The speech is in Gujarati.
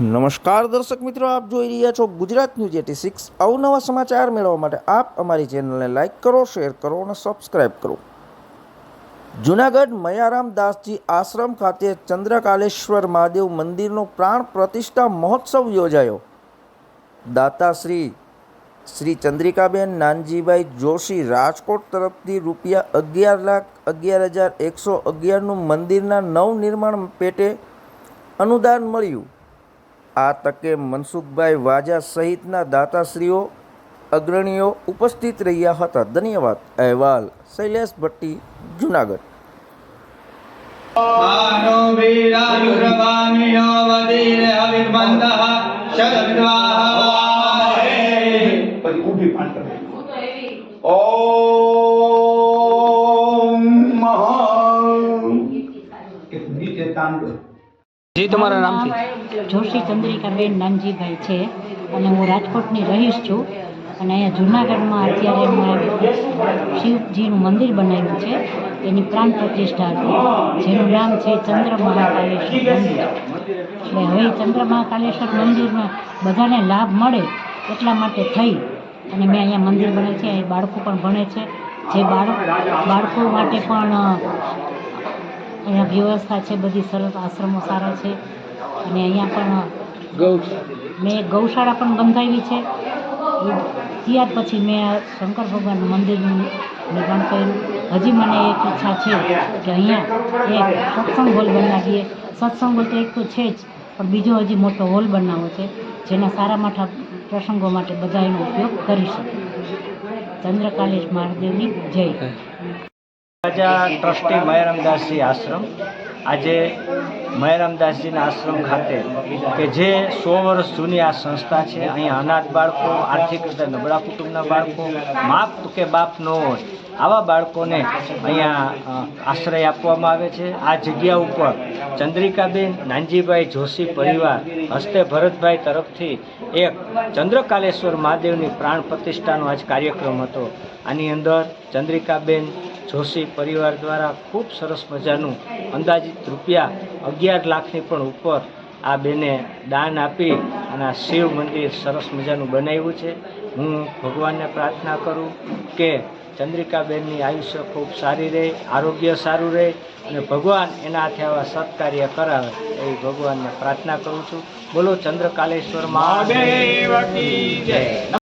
નમસ્કાર દર્શક મિત્રો, આપ જોઈ રહ્યા છો ગુજરાત ન્યૂઝ એટી સિક્સ. અવનવા સમાચાર મેળવવા માટે આપ અમારી ચેનલને લાઇક કરો, શેર કરો અને સબસ્ક્રાઇબ કરો. જુનાગઢ મયારામ દાસજી આશ્રમ ખાતે ચંદ્રકાલેશ્વર મહાદેવ મંદિરનો પ્રાણ પ્રતિષ્ઠા મહોત્સવ યોજાયો. દાતાશ્રી શ્રી ચંદ્રિકાબેન નાનજીભાઈ જોશી રાજકોટ તરફથી રૂપિયા અગિયાર લાખ, અગિયાર હજાર એકસો અગિયારનું મંદિરના નવનિર્માણ પેટે અનુદાન મળ્યું. આ તકે મનસુખભાઈ વાજા સહિતના દાતાશ્રીઓ અગ્રણીઓ ઉપસ્થિત રહ્યા હતા. ધન્યવાદ. અહેવાલ. શૈલેષ ભટ્ટી જુનાગઢ. ઓમ મહા. એક નીચે તાંડવ. જી, તમારા નામથી જોશી ચંદ્રિકાબેન નાનજીભાઈ છે અને હું રાજકોટની રહીશ છું અને અહીંયા જૂનાગઢમાં અત્યારે શિવજીનું મંદિર બનાવ્યું છે. એની પ્રાણ પ્રતિષ્ઠા હતી. જેનું નામ છે ચંદ્ર મહાકાલેશ્વર મંદિર. એટલે હવે ચંદ્ર મહાકાલેશ્વર મંદિરમાં બધાને લાભ મળે એટલા માટે થઈ અને મેં અહીંયા મંદિર બનાવ્યું છે. અહીં બાળકો પણ ભણે છે. જે બાળકો બાળકો માટે પણ અહીંયા વ્યવસ્થા છે બધી સરસ આશ્રમો સારા છે. અને અહીંયા પણ મેં ગૌશાળા પણ બંધાવી છે. ત્યાર પછી મેં આ શંકર ભગવાનનું મંદિરનું નિર્માણ કર્યું. હજી મને એક ઈચ્છા છે કે અહીંયા એક સત્સંગ હોલ બનાવીએ. સત્સંગ હોલ તો એક તો છે જ પણ બીજો હજી મોટો હોલ બનાવવો છે જેના સારા માઠા પ્રસંગો માટે બધા એનો ઉપયોગ કરી શકે ચંદ્રકાલેશ મહાદેવની જય. રાજા ટ્રસ્ટી મયારામદાસજી આશ્રમ. આજે મયારામદાસજીના આશ્રમ ખાતે કે જે સો વર્ષ જૂની આ સંસ્થા છે અહીંયા અનાથ બાળકો, આર્થિક રીતે નબળા કુટુંબના બાળકો, માપ કે બાપ ન હોય, આવા બાળકોને અહીંયા આશ્રય આપવામાં આવે છે. આ જગ્યા ઉપર ચંદ્રિકાબેન, નાનજીભાઈ જોશી પરિવાર, હસ્તે ભરતભાઈ તરફથી એક ચંદ્રકાલેશ્વર મહાદેવની પ્રાણ પ્રતિષ્ઠાનો આજ કાર્યક્રમ હતો. આની અંદર ચંદ્રિકાબેન જોશી પરિવાર દ્વારા ખૂબ સરસ મજાનું અંદાજિત રૂપિયા અગિયાર લાખની પણ ઉપર આ બેને દાન આપી અને આ શિવ મંદિર સરસ મજાનું બનાવ્યું છે. હું ભગવાનને પ્રાર્થના કરું કે ચંદ્રિકાબેનની આયુષ્ય ખૂબ સારી રહે, આરોગ્ય સારું રહે અને ભગવાન એના હાથે આવા સત્કાર્ય કરાવે એવી ભગવાનને પ્રાર્થના કરું છું. બોલો ચંદ્રકાલેશ્વર મહાદેવ.